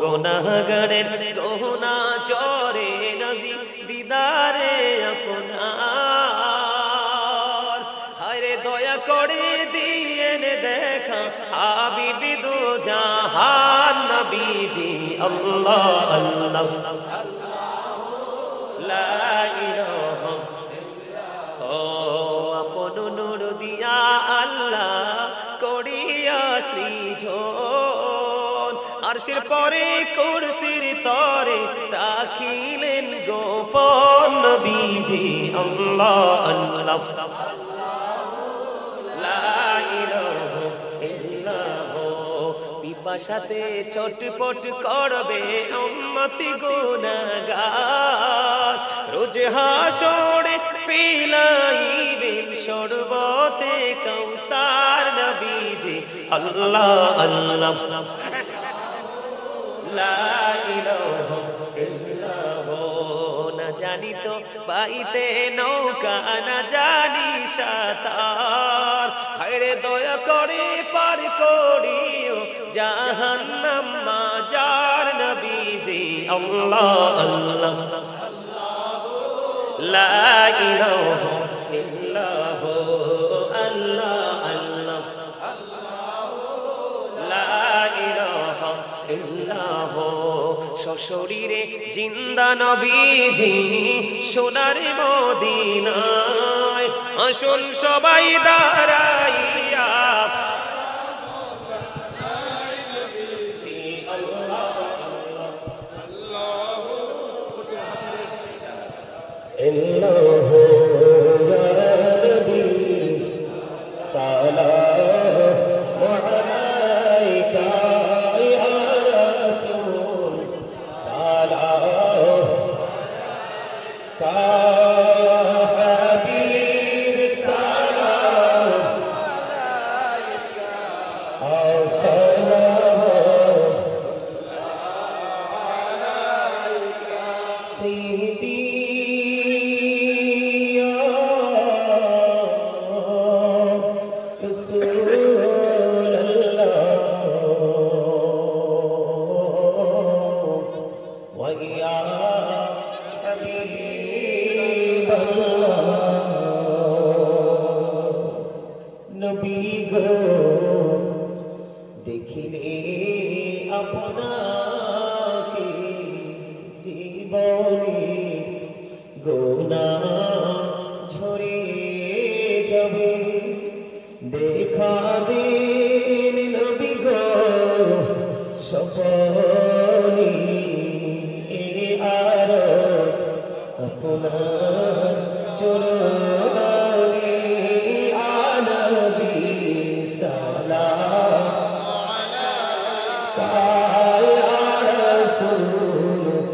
গুনাহগারের গোনা চরে নদী দিদারে আপনার। হায়রে দয়া করে দিয়েন দেখা হাবিবি দু জাহান নবীজি, আল্লাহ আল্লাহ। নূর দিয়া আল্লাহ করিয়া সৃজন। আরশের পরে কুরসির তরে রাখিলেন গোপন নবীজি আল্লাহ আল্লাহ। পিপাসাতে চটপট করবে উম্মতি গুণাগার রোজ হাসরে পিলাইবেন সর্বতে কৌসার নবীজে। আল্লাহ আল্লাহ। লা ইলাহা তো পাইতে নৌকা না জানি সাতার। হায়রে দয়া করে পার করিও জাহান্নাম মাজার নবীজি। আল্লাহ আল্লাহ। লা ইলাহা সশরীরে জিন্দা নবীজি সোনার মদিনায় আসুন সবাই দাঁড়াইয়া إنه দেখিলে আপনাকে জীবনে গোনা ঝরে যাবে। দেখা দিন নবী গো সপনি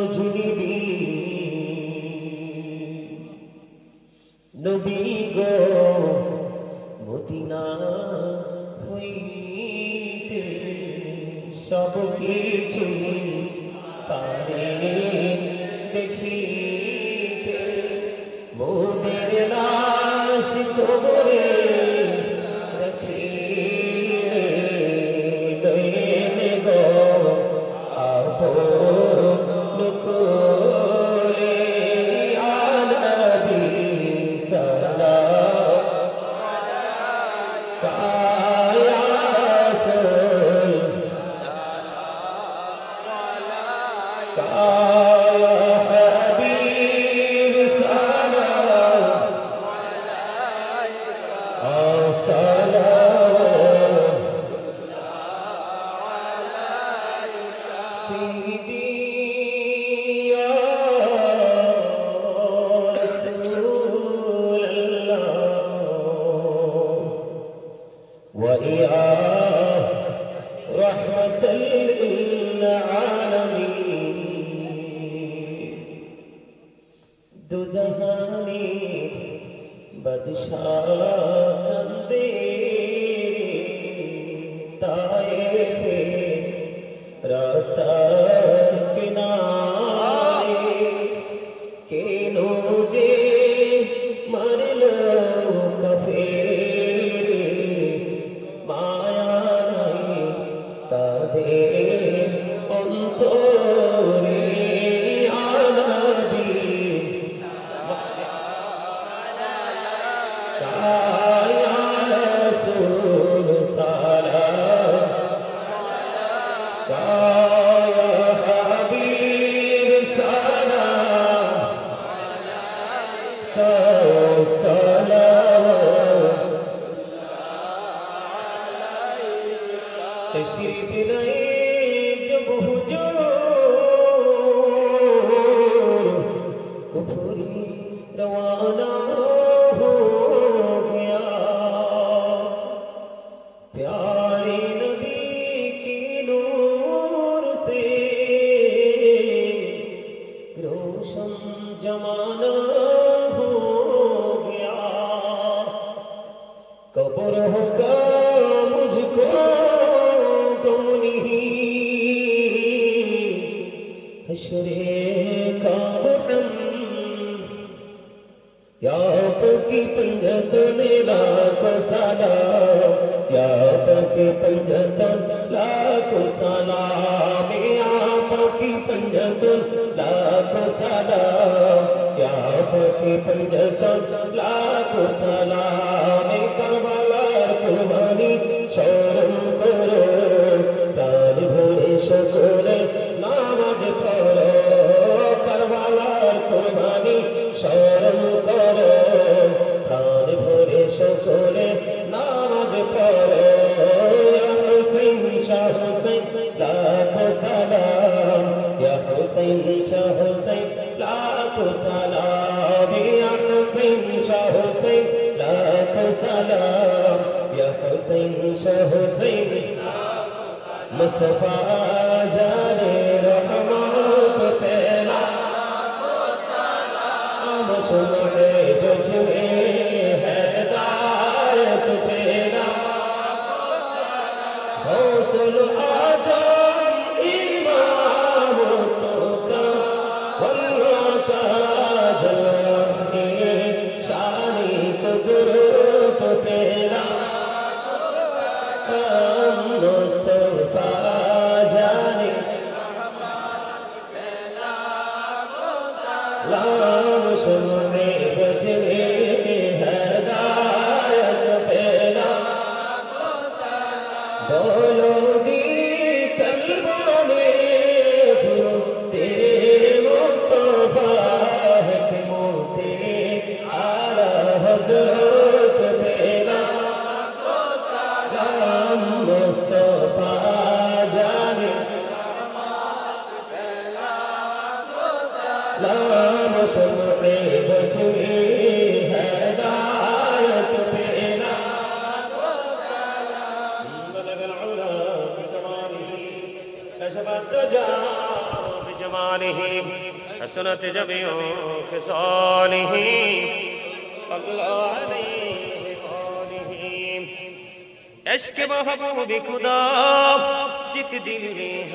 বুঝলিবি নবী গো মদিনা হইতে সব কিছু পারে। God. کی پنجت لاکھ سالا یا کی پنجت، لاکھ سالا یا کی پنجت، لاکھ سالا یا کی پنجت، لاکھ سالا کربلا মানি স্মরণ করো। প্রাণ ভরে সকলে নামাজ পড়ো। কারবালার কোরবানি স্মরণ করো। প্রাণ ভরে সকলে নামাজ পড়ো। হুসেন শাহ হুসেন লাখো সালাম। ইয়া হুসেন শাহ হুসেন লাখো সালাম। ইয়া হুসেন শাহ হুসেন লাখো সালাম। হুসাইন শাহ হুসাইন মুস্তফা জানে রহমত পেলা আম حسنت جميع خصاله صلى عليه وآله عشق محبوب خدا جس دل میں